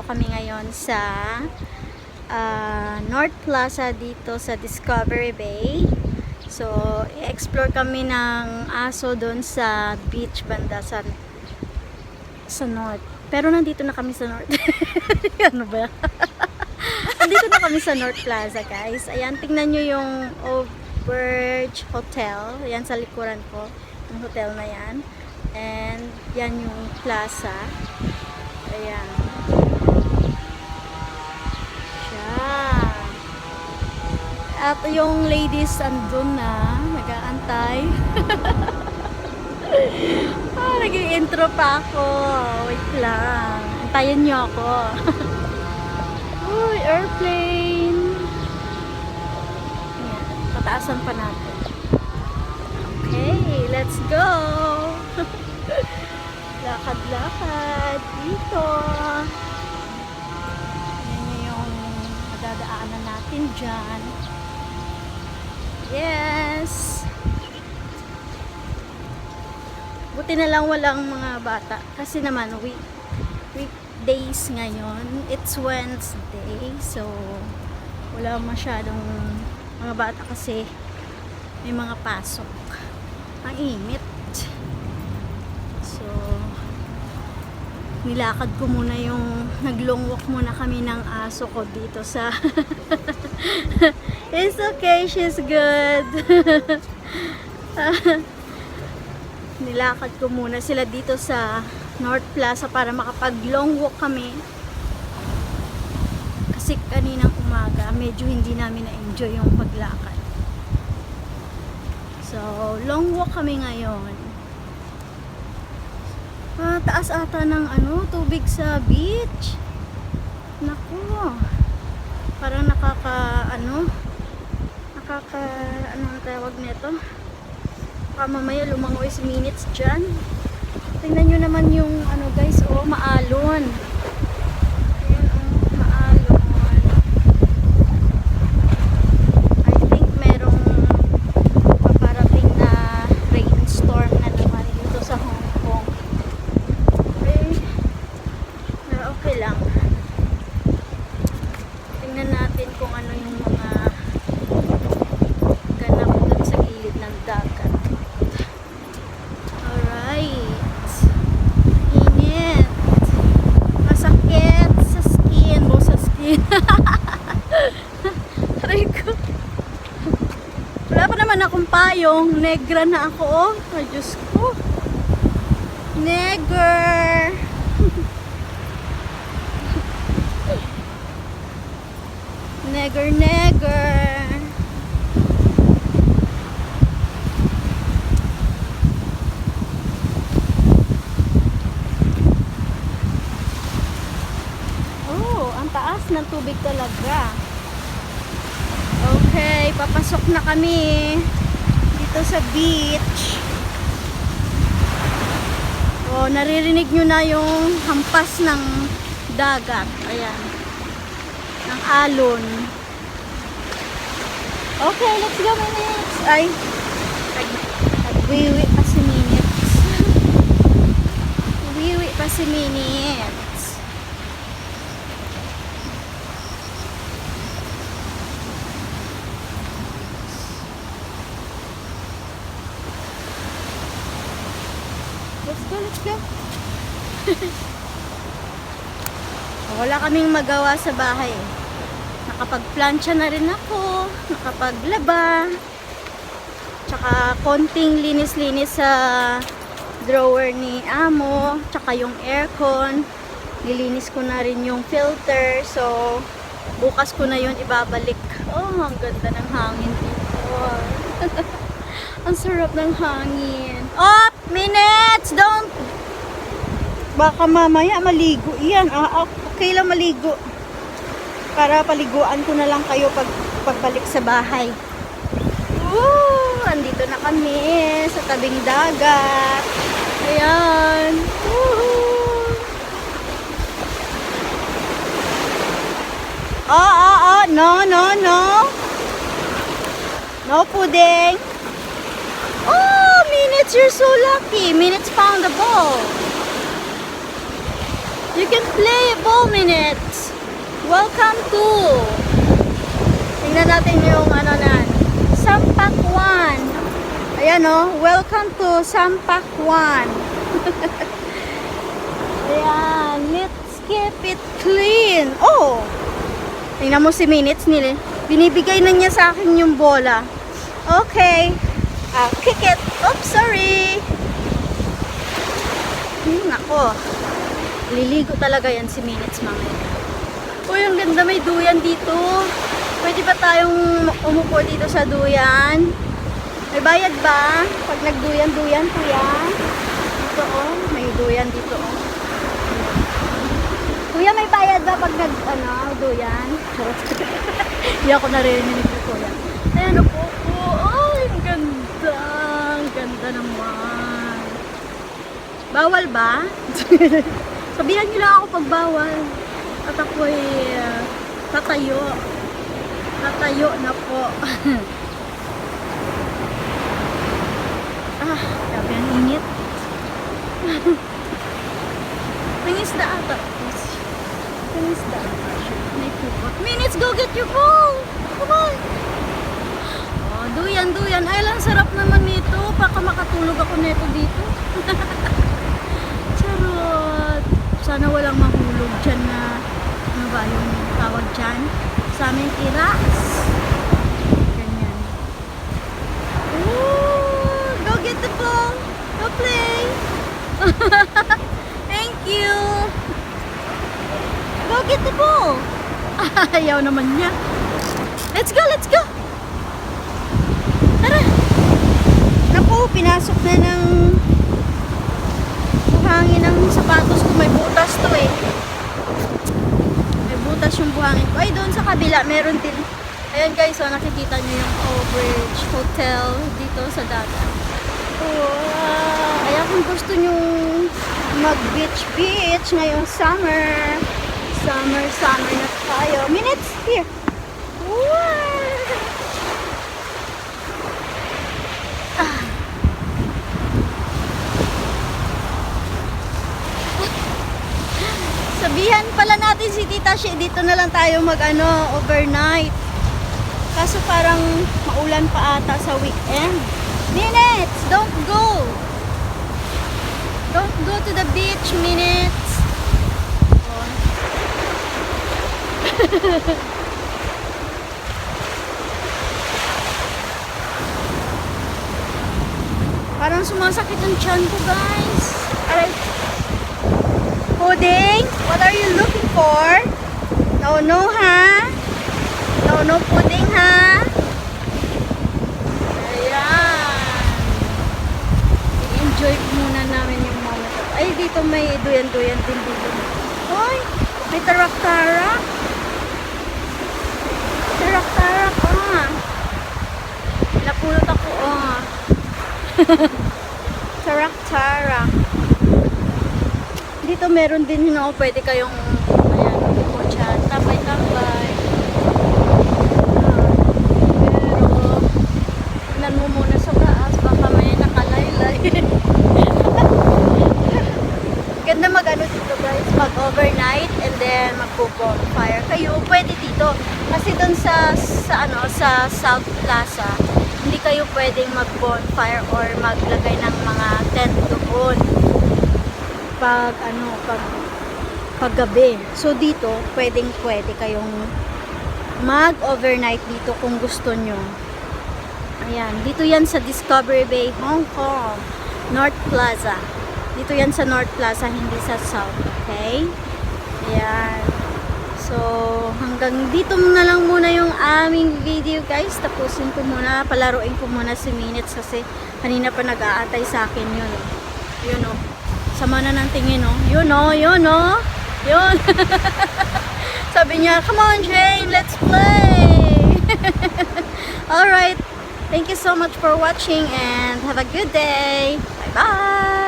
nandito kami ngayon sa ah, North Plaza dito sa Discovery Bay. So, i-explore kami ng aso doon sa beach banda sa sa North. Pero nandito na kami sa North. ano ba? nandito na kami sa North Plaza, guys. Ayan, tingnan nyo yung Overge Hotel. Ayan sa likuran ko. Yung hotel na yan. And yan yung plaza. Ayan. Siya. At yung ladies andun na, nag-aantay. ah, nag-intro pa ako. Wait lang. Antayin niyo ako. Uy, airplane. Ayan, pataasan pa natin. Okay, let's go! Lakad-lakad dito. Yan yung madadaanan natin dyan. Yes! Buti na lang walang mga bata. Kasi naman, week, weekdays ngayon. It's Wednesday. So, wala masyadong mga bata kasi may mga pasok. Ang init. Nilakad ko muna yung naglong walk muna kami ng aso ko dito sa It's okay, she's good. nilakad ko muna sila dito sa North Plaza para makapag long walk kami. Kasi kaninang umaga, medyo hindi namin na-enjoy yung paglakad. So, long walk kami ngayon. Ah, taas ata ng ano, tubig sa beach. Naku. Parang nakaka, ano, nakaka, ano ang tawag nito? Baka mamaya lumangoy si minutes dyan. Tingnan nyo naman yung, ano guys, oh, maalon. Ayan, oh, maalon. I think merong paparating na rainstorm na naman dito sa Hong Kong. Eh, pero okay lang. Tingnan natin kung ano yung mga ganap dun sa gilid ng dagat. Alright. Init. Masakit sa skin. Mo sa skin. Aray ko. Wala pa naman akong payong. Negra na ako, oh. Ay, Diyos ko. Neger. neger, neger. Oh, ang taas ng tubig talaga. Okay, papasok na kami dito sa beach. Oh, naririnig nyo na yung hampas ng dagat. Ayan. Ng alon. Okay, let's go minutes. Ay, nag- nagwiwi pa si minutes. Wiwi pa si minutes. Let's go, let's go. Wala kaming magawa sa bahay. Nakapagplansya na rin ako. Nakapaglaba. Tsaka konting linis-linis sa drawer ni Amo. Tsaka yung aircon. Nilinis ko na rin yung filter. So, bukas ko na yun ibabalik. Oh, ang ganda ng hangin dito. ang sarap ng hangin. Oh, minutes! Don't baka mamaya maligo yan. Ah, okay lang maligo. Para paliguan ko na lang kayo pag pagbalik sa bahay. Woo! Andito na kami sa tabing dagat. Ayan. Woo! Oh, oh, oh. No, no, no. No pudding. Oh, Minutes, you're so lucky. Minutes found the ball. You can play ball minutes. Welcome to. Tingnan natin yung ano na. Sampakwan. Ayan o. Welcome to Sampakwan. Ayan. Let's keep it clean. Oh. Tingnan mo si Minutes nila. Binibigay na niya sa akin yung bola. Okay. I'll kick it. Oops, sorry. Hmm, nako. Liligo talaga yan si Minutes mamaya. Uy, ang ganda may duyan dito. Pwede ba tayong umupo dito sa duyan? May bayad ba? Pag nagduyan-duyan, kuya? Dito oh, may duyan dito oh. Kuya, may bayad ba pag nag, ano, duyan? Hindi ako naririnig ko, kuya. Ayan, upo po. Ay, ang ganda. Ang ganda naman. Bawal ba? Sabihan niyo lang ako pag bawal. At ako'y uh, tatayo. Tatayo na po. ah, grabe ang init. May isda ata. May isda. May pupot. Minutes, go get your bowl! Come on! Oh, duyan, duyan. Ay, lang sarap naman nito. Baka makatulog ako nito dito. Sana walang mahulog dyan na ano ba yung tawag dyan? Sa amin, iras. Ganyan. Ooh, go get the ball. Go play. Thank you. Go get the ball. Ayaw naman niya. Let's go, let's go. Tara. Naku, pinasok na ng buhangin ng sapatos ko. May butas to eh. May butas yung buhangin ko. Ay, doon sa kabila, meron din. Ayan guys, so nakikita nyo yung Overbridge Hotel dito sa dagat. Wow! Kaya kung gusto nyo mag-beach-beach ngayong summer, summer, summer na tayo. Minutes here. Wow! Sabihan pala natin si Tita Shi, dito na lang tayo mag ano, overnight. Kaso parang maulan pa ata sa weekend. Minutes! Don't go! Don't go to the beach, minutes! Oh. parang sumasakit ang tiyan ko, guys. Aray. Pudding? What are you looking for? No, no, ha? No, no pudding, ha? Ayan. I-enjoy muna namin yung moment. Ay, dito may duyan-duyan din dito. Hoy, may tarak-tarak. Tarak-tarak, ah. Napulot ako, ah. Tarak-tarak. Dito meron din no, pwede kayong ayan, upo dyan, tambay-tambay. Ah, pero, tignan mo muna sa taas, baka may nakalaylay. Ganda mag ano and then magpo-bonfire. Kayo pwede dito. Kasi doon sa, sa ano, sa South Plaza, hindi kayo pwedeng mag-bonfire or maglagay ng mga tent doon pag ano pag paggabi. So dito, pwedeng pwede kayong mag-overnight dito kung gusto nyo. Ayan, dito yan sa Discovery Bay, Hong Kong, North Plaza. Dito yan sa North Plaza, hindi sa South, okay? Ayan. So, hanggang dito na lang muna yung aming video guys. Tapusin ko muna, palaruin ko muna si Minutes kasi kanina pa nag-aantay sa akin yun. Yun o. Sama na ng tingin o. Yun o, yun o. Yun. Sabi niya, come on Jane, let's play. Alright. Thank you so much for watching and have a good day. Bye-bye.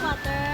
Water?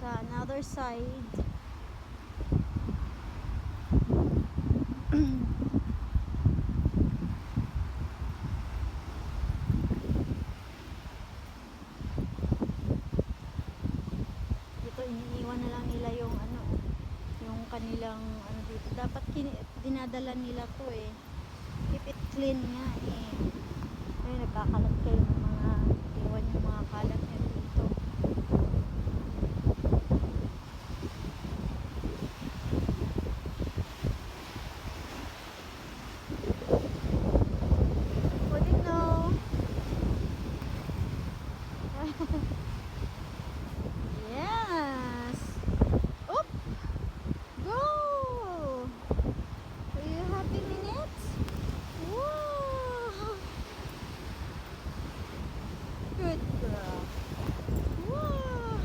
Sa another side. dito iniiwan na lang nila yung ano yung kanilang ano dito. Dapat dinadala nila to eh. Keep it clean nga eh ay nagkakalat kayo ng mga iwan yung mga kalat nyo dito Pwede no Yes. Oop. Go. Are you happy minutes? Wow. Good girl. Wow.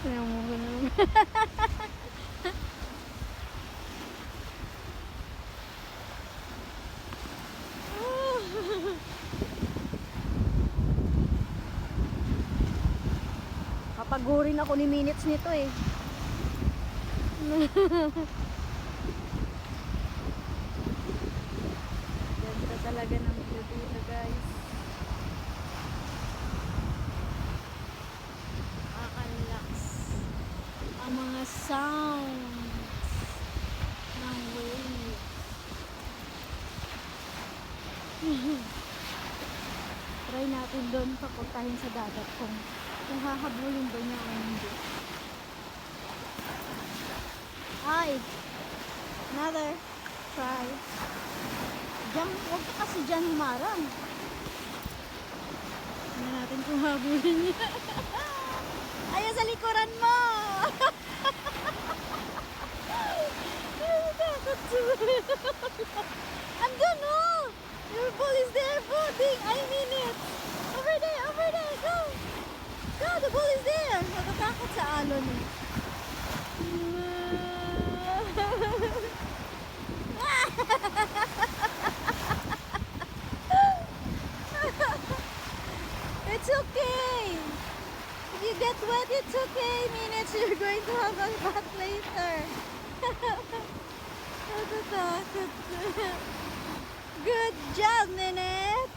Kaya mo ganun. Kapagurin ako ni minutes nito eh. Ganda talaga ng view dito guys. Nakaka-relax. Ang mga sounds ng wave. Try natin doon papuntahin sa dagat kung, kung hahabulin ba niya o hindi. Ay! Another try. Diyan, huwag ka kasi dyan humarang. Tingnan natin kung habulin niya. Ayan sa likuran mo! Andun oh! Your ball is there, floating! I mean it! Over there, over there, go! Go, the ball is there! Natatakot sa alon eh. you're going to have a bath later. Good job, Minute!